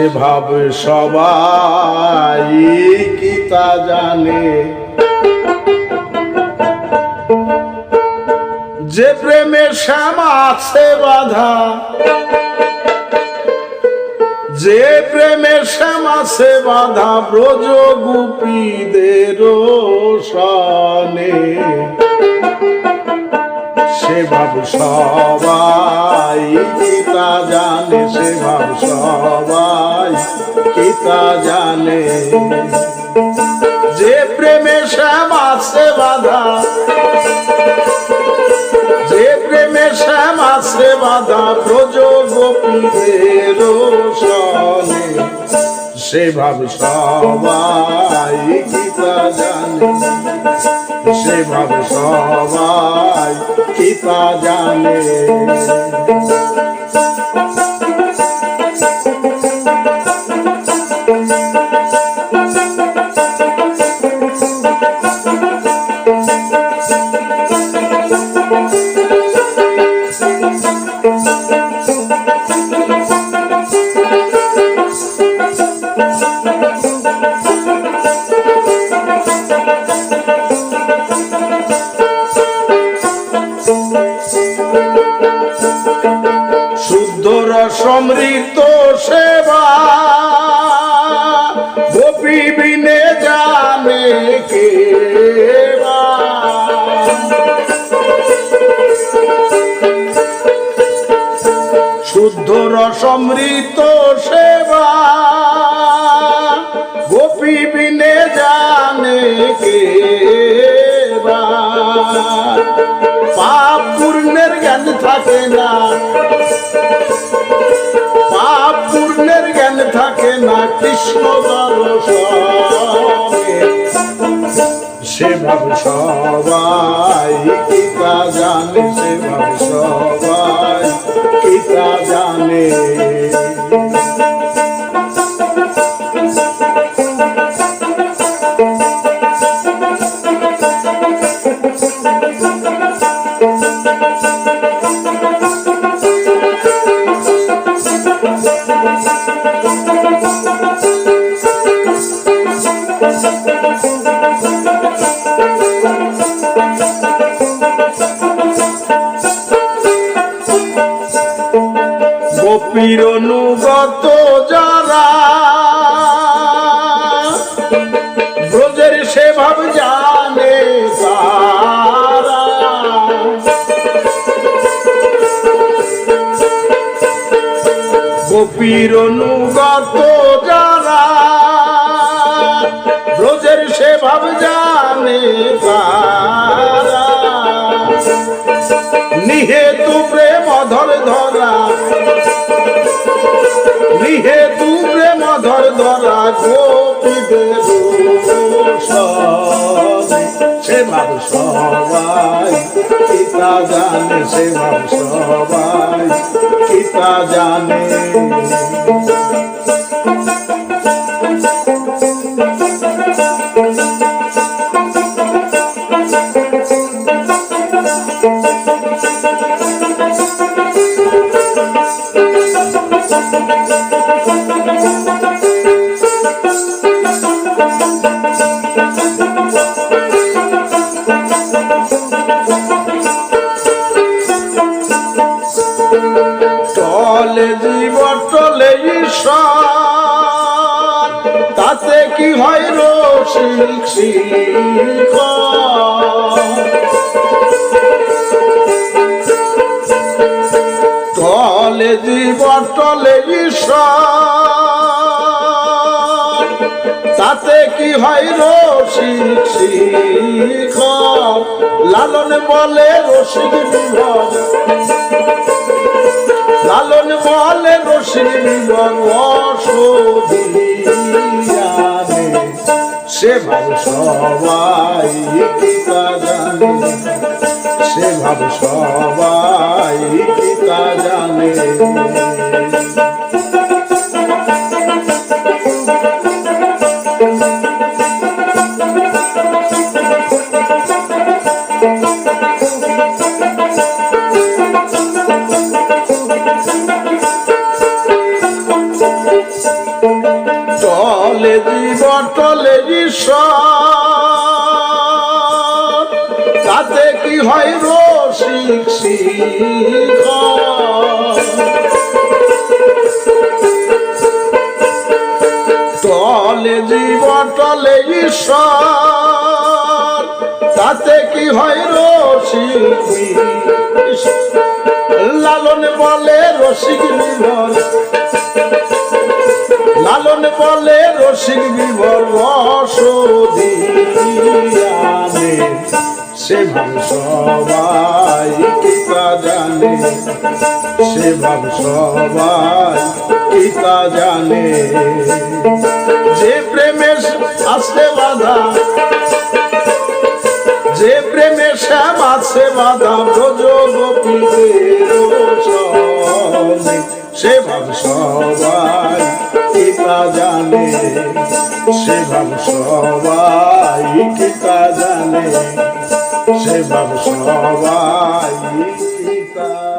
সে ভাব সবাই কি তা জানে? যে প্রেমের শ্যামা আছে বাধা, যে প্রেমের শ্যামা সে বাধা, ব্রজ গুপীদের সনে ভাব সবাই, কিতা জানে সে ভাব সবাই, কিতা জানে? যে প্রেমে শ্যাম আছে বাধা, যে প্রেমে শ্যাম আছে বাধা গোপীদের সনে সে ভাব সবাই কিতা জানে? সে ভাব সবাই কিতা জানে? শুদ্ধ রসমৃত সেবা। গোপী বিনে জানে কে পাপ পূর্ণের জ্ঞান থাকে না। পাপ পূর্ণের জ্ঞান থাকে না। কৃষ্ণ দর্শনে। সে ভাব সবাই কিতা জানে সে ভাব সবাই কিতা জানে? গোপীর অনুগত যারা ব্রজের সে ভাব জানে তারা। গোপীর অনুগত যারা ব্রজের সে ভাব জানে নিহেতু প্রেম ধর ধরা নিহেতু প্রেম ধর ধরা গোপীদের। সে কিতা জানে সে জানে টলে হয় টলে জীব টলে ঈশ্বর তাতে কি হয় রসিক লালন বলে রসিক লালন বলে রসিক অসদিয়ানে সে ভাব সবাই সে ভাব সবাই ঈশ্বর। তাতে কি হয় রসিক টলে জীব টলে ঈশ্বর। তাতে কি হয় রসিক লালন বলে রসিক রসিক বিভর রসদিয়ানে সে ভাব সবাই কিতা জানে। সে ভাব সবাই কিতা জানে। যে প্রেমে আসতে বাধা, যে প্রেমে শ্যাম আছে বাধা, ব্রজ গোপীদের জানে সে ভাব সবাই কিতা জানে সে ভাব সবাই কিতা